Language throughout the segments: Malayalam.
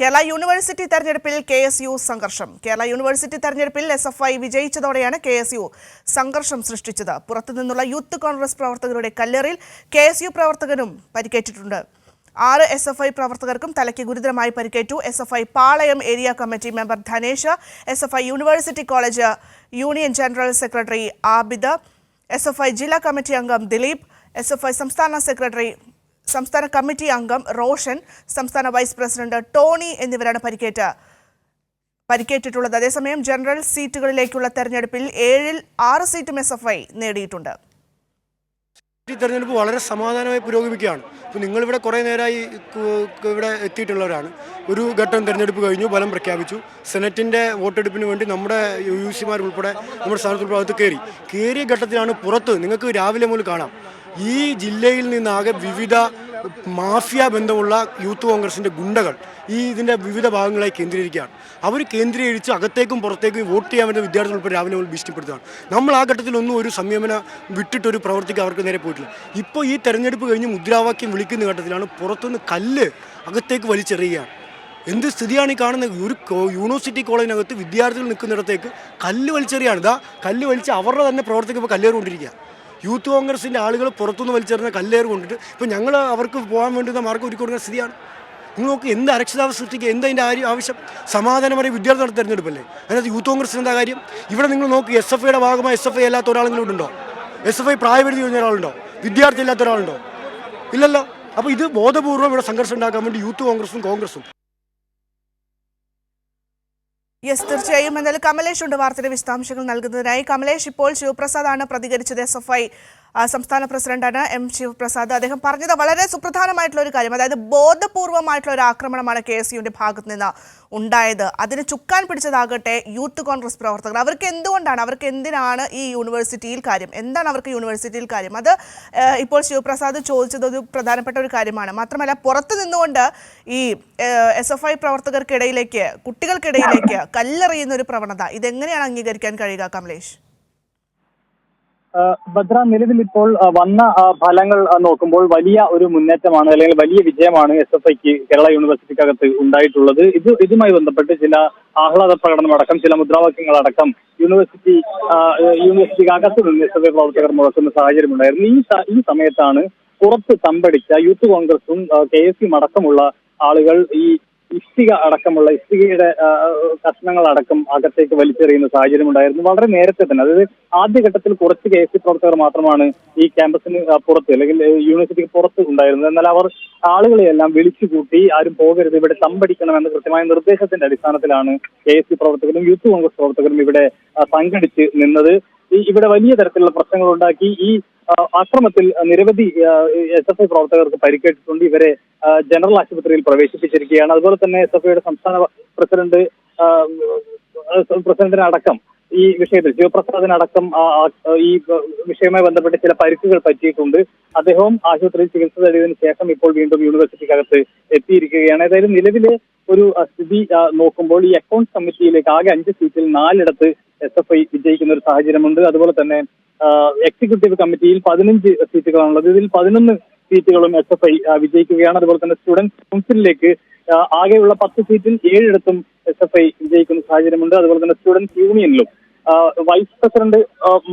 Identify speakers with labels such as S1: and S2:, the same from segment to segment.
S1: കേരള യൂണിവേഴ്സിറ്റി തെരഞ്ഞെടുപ്പിൽ കെ എസ് യു സംഘർഷം. കേരള യൂണിവേഴ്സിറ്റി തെരഞ്ഞെടുപ്പിൽ എസ് എഫ് ഐ വിജയിച്ചതോടെയാണ് കെ എസ് യു സംഘർഷം സൃഷ്ടിച്ചത്. പുറത്തുനിന്നുള്ള യൂത്ത് കോൺഗ്രസ് പ്രവർത്തകരുടെ കല്ലേറിൽ കെ എസ് യു പ്രവർത്തകനും പരിക്കേറ്റിട്ടുണ്ട്. ആറ് എസ് എഫ് ഐ പ്രവർത്തകർക്കും തലയ്ക്ക് ഗുരുതരമായി പരിക്കേറ്റു. S F I Palayam area committee member Dhanesh S F I university college union general secretary Abid S F I ജില്ലാ കമ്മിറ്റി അംഗം ദിലീപ് എസ് എഫ് ഐ സംസ്ഥാന സെക്രട്ടറി സംസ്ഥാന കമ്മിറ്റി അംഗം റോഷൻ സംസ്ഥാന വൈസ് പ്രസിഡന്റ് ടോണി എന്നിവരാണ് പരിക്കേറ്റ. പരിക്കേറ്റിട്ടുള്ളത്. അതേസമയം ജനറൽ സീറ്റുകളിലേക്കുള്ള തെരഞ്ഞെടുപ്പിൽ ഏഴിൽ ആറ് സീറ്റും എസ് എഫ് ഐ നേടിയിട്ടുണ്ട്.
S2: ഈ തെരഞ്ഞെടുപ്പ് വളരെ സമാധാനമായി പുരോഗമിക്കുകയാണ്. ഇപ്പോൾ നിങ്ങളിവിടെ കുറേ നേരമായി ഇവിടെ എത്തിയിട്ടുള്ളവരാണ്. ഒരു ഘട്ടം തെരഞ്ഞെടുപ്പ് കഴിഞ്ഞു ഫലം പ്രഖ്യാപിച്ചു. സെനറ്റിന്റെ വോട്ടെടുപ്പിന് വേണ്ടി നമ്മുടെ യു സിമാർ ഉൾപ്പെടെ നമ്മുടെ സ്ഥാനത്തുൾപ്പെടെ ഭാഗത്ത് കയറി. കയറിയ ഘട്ടത്തിലാണ് പുറത്ത് നിങ്ങൾക്ക് രാവിലെ മുതൽ കാണാം. ഈ ജില്ലയിൽ നിന്നാകെ വിവിധ മാഫിയ ബന്ധമുള്ള യൂത്ത് കോൺഗ്രസിന്റെ ഗുണ്ടകൾ ഈ ഇതിന്റെ വിവിധ ഭാഗങ്ങളായി കേന്ദ്രീകരിക്കുകയാണ്. അവർ കേന്ദ്രീകരിച്ച് അകത്തേക്കും പുറത്തേക്കും വോട്ട് ചെയ്യാൻ വേണ്ട വിദ്യാർത്ഥികൾ ഉൾപ്പെടെ രാവിലെ മുതൽ ഭീഷണിപ്പെടുത്തുകയാണ്. നമ്മൾ ആ ഘട്ടത്തിലൊന്നും ഒരു സംയമന വിട്ടിട്ടൊരു പ്രവർത്തിക്ക് അവർക്ക് നേരെ പോയിട്ടില്ല. ഇപ്പോൾ ഈ തെരഞ്ഞെടുപ്പ് കഴിഞ്ഞ് മുദ്രാവാക്യം വിളിക്കുന്ന ഘട്ടത്തിലാണ് പുറത്തുനിന്ന് കല്ല് അകത്തേക്ക് വലിച്ചെറിയുകയാണ്. എന്ത് സ്ഥിതിയാണ് ഈ കാണുന്നത് ഒരു യൂണിവേഴ്സിറ്റി കോളേജിനകത്ത് വിദ്യാർത്ഥികൾ നിൽക്കുന്നിടത്തേക്ക് കല്ല് വലിച്ചെറിയാണ്. ഇതാ കല്ല് വലിച്ച് അവരുടെ തന്നെ പ്രവർത്തിക്ക് ഇപ്പോൾ കല്ലേറുകൊണ്ടിരിക്കുക യൂത്ത് കോൺഗ്രസിന്റെ ആളുകൾ പുറത്തുനിന്ന് വലിച്ചെറിഞ്ഞ കല്ലേറ് കൊണ്ടിട്ട് ഇപ്പോൾ ഞങ്ങൾ അവർക്ക് പോകാൻ വേണ്ടുന്ന മാർഗം ഒരുക്കി കൊടുക്കുന്ന സ്ഥിതിയാണ്. നിങ്ങൾ നോക്ക് എന്ത് അരക്ഷിതാവ് സൃഷ്ടിക്കുക എന്തതിന്റെ ആര് ആവശ്യം? സമാധാനപരമായ വിദ്യാർത്ഥി നടത്തി തിരഞ്ഞെടുപ്പല്ലേ? അതിനകത്ത് യൂത്ത് കോൺഗ്രസിന് എന്താ കാര്യം? ഇവിടെ നിങ്ങൾ നോക്കി എസ് എഫ് ഐയുടെ ഭാഗമായി എസ് എഫ് ഐ അല്ലാത്ത ഒരാളെങ്കിലും ഉണ്ടോ? എസ് എഫ് ഐ പ്രായപരിധി കഴിഞ്ഞ ഒരാളുണ്ടോ? വിദ്യാർത്ഥി ഇല്ലാത്ത ഒരാളുണ്ടോ? ഇല്ലല്ലോ. അപ്പോൾ ഇത് ബോധപൂർവം ഇവിടെ സംഘർഷം ഉണ്ടാക്കാൻ വേണ്ടി യൂത്ത് കോൺഗ്രസും കോൺഗ്രസും
S1: യെസ് തീർച്ചയായും. എന്നാൽ കമലേഷ് ഉണ്ട് വാർത്തയുടെ വിശദാംശങ്ങൾ നൽകുന്നതിനായി. കമലേഷ് ഇപ്പോൾ ശിവപ്രസാദാണ് പ്രതികരിച്ചത് എസ് എഫ് ഐ സംസ്ഥാന പ്രസിഡന്റാണ് എം ശിവപ്രസാദ്. അദ്ദേഹം പറഞ്ഞത് വളരെ സുപ്രധാനമായിട്ടുള്ള ഒരു കാര്യം അതായത് ബോധപൂർവമായിട്ടുള്ള ഒരു ആക്രമണമാണ് കെ എസ് യുവിന്റെ ഭാഗത്ത് നിന്ന് ഉണ്ടായത്. അതിന് ചുക്കാൻ പിടിച്ചതാകട്ടെ യൂത്ത് കോൺഗ്രസ് പ്രവർത്തകർ. അവർക്ക് എന്തുകൊണ്ടാണ് അവർക്ക് എന്തിനാണ് ഈ യൂണിവേഴ്സിറ്റിയിൽ കാര്യം? എന്താണ് അവർക്ക് യൂണിവേഴ്സിറ്റിയിൽ കാര്യം? അത് ഇപ്പോൾ ശിവപ്രസാദ് ചോദിച്ചത് ഒരു പ്രധാനപ്പെട്ട ഒരു കാര്യമാണ്. മാത്രമല്ല പുറത്ത് നിന്നുകൊണ്ട് ഈ എസ് എഫ് ഐ പ്രവർത്തകർക്കിടയിലേക്ക് കുട്ടികൾക്കിടയിലേക്ക് കല്ലെറിയുന്ന ഒരു പ്രവണത. ഇതെങ്ങനെയാണ് അംഗീകരിക്കാൻ കഴിയുക കമലേഷ്?
S3: ഭദ്ര നിലവിൽ ഇപ്പോൾ വന്ന ഫലങ്ങൾ നോക്കുമ്പോൾ വലിയ ഒരു മുന്നേറ്റമാണ് അല്ലെങ്കിൽ വലിയ വിജയമാണ് എസ് എഫ് ഐക്ക് കേരള യൂണിവേഴ്സിറ്റിക്കകത്ത് ഉണ്ടായിട്ടുള്ളത്. ഇത് ഇതുമായി ബന്ധപ്പെട്ട് ചില ആഹ്ലാദ പ്രകടനമടക്കം ചില മുദ്രാവാക്യങ്ങൾ അടക്കം യൂണിവേഴ്സിറ്റി ആ, യൂണിവേഴ്സിറ്റിക്ക് അകത്ത് നിന്ന് എസ് എഫ് ഐ പ്രവർത്തകർ മുഴക്കുന്ന സാഹചര്യമുണ്ടായിരുന്നു ഈ ഈ സമയത്താണ് പുറത്ത് തമ്പടിച്ച യൂത്ത് കോൺഗ്രസും കെ എസ് യും അടക്കമുള്ള ആളുകൾ ഈ ഇഷ്ടിക അടക്കമുള്ള ഇഷ്ടികയുടെ കഷ്ണങ്ങൾ അടക്കം അകത്തേക്ക് വലിച്ചെറിയുന്ന സാഹചര്യം ഉണ്ടായിരുന്നു. വളരെ നേരത്തെ തന്നെ. അതായത് ആദ്യഘട്ടത്തിൽ കുറച്ച് കെ എസ് പ്രവർത്തകർ മാത്രമാണ് ഈ ക്യാമ്പസിന് പുറത്ത് അല്ലെങ്കിൽ യൂണിവേഴ്സിറ്റിക്ക് പുറത്ത് ഉണ്ടായിരുന്നത്. എന്നാൽ അവർ ആളുകളെയെല്ലാം വിളിച്ചു കൂട്ടി ആരും പോകരുത് ഇവിടെ തമ്പടിക്കണം എന്ന കൃത്യമായ നിർദ്ദേശത്തിന്റെ അടിസ്ഥാനത്തിലാണ് കെ എസ് പ്രവർത്തകരും യൂത്ത് കോൺഗ്രസ് പ്രവർത്തകരും ഇവിടെ സംഘടിച്ച് നിന്നത്. ഇവിടെ വലിയ തരത്തിലുള്ള പ്രശ്നങ്ങൾ ഉണ്ടാക്കി. ഈ ആ, ആക്രമത്തിൽ നിരവധി എസ് എഫ് ഐ പ്രവർത്തകർക്ക് പരിക്കേറ്റിട്ടുണ്ട്. ഇവരെ ജനറൽ ആശുപത്രിയിൽ പ്രവേശിപ്പിച്ചിരിക്കുകയാണ്. അതുപോലെ തന്നെ എസ് എഫ് ഐയുടെ സംസ്ഥാന പ്രസിഡന്റ് പ്രസിഡന്റിനടക്കം ഈ വിഷയത്തിൽ ശിവപ്രസാദിനടക്കം ഈ വിഷയവുമായി ബന്ധപ്പെട്ട് ചില പരിക്കുകൾ പറ്റിയിട്ടുണ്ട്. അദ്ദേഹവും ആശുപത്രിയിൽ ചികിത്സ തേടിയതിനു ശേഷം ഇപ്പോൾ വീണ്ടും യൂണിവേഴ്സിറ്റിക്കകത്ത് എത്തിയിരിക്കുകയാണ്. ഏതായാലും നിലവിലെ ഒരു സ്ഥിതി നോക്കുമ്പോൾ ഈ അക്കൗണ്ട് കമ്മിറ്റിയിലേക്ക് ആകെ അഞ്ച് സീറ്റിൽ നാലിടത്ത് എസ് എഫ് ഐ വിജയിക്കുന്ന ഒരു സാഹചര്യമുണ്ട്. അതുപോലെ തന്നെ എക്സിക്യൂട്ടീവ് കമ്മിറ്റിയിൽ പതിനഞ്ച് സീറ്റുകളാണുള്ളത്. ഇതിൽ പതിനൊന്ന് സീറ്റുകളും എസ് എഫ് ഐ വിജയിക്കുകയാണ്. അതുപോലെ തന്നെ സ്റ്റുഡൻസ് കൗൺസിലിലേക്ക് ആകെയുള്ള പത്ത് സീറ്റിൽ ഏഴിടത്തും എസ് എഫ് ഐ വിജയിക്കുന്ന സാഹചര്യമുണ്ട്. അതുപോലെ തന്നെ സ്റ്റുഡൻസ് യൂണിയനിലും വൈസ് പ്രസിഡന്റ്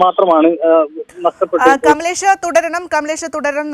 S3: മാത്രമാണ് നഷ്ടപ്പെട്ടത്.
S1: കമലേഷ് തുടരണം കമലേഷ് തുടരണം.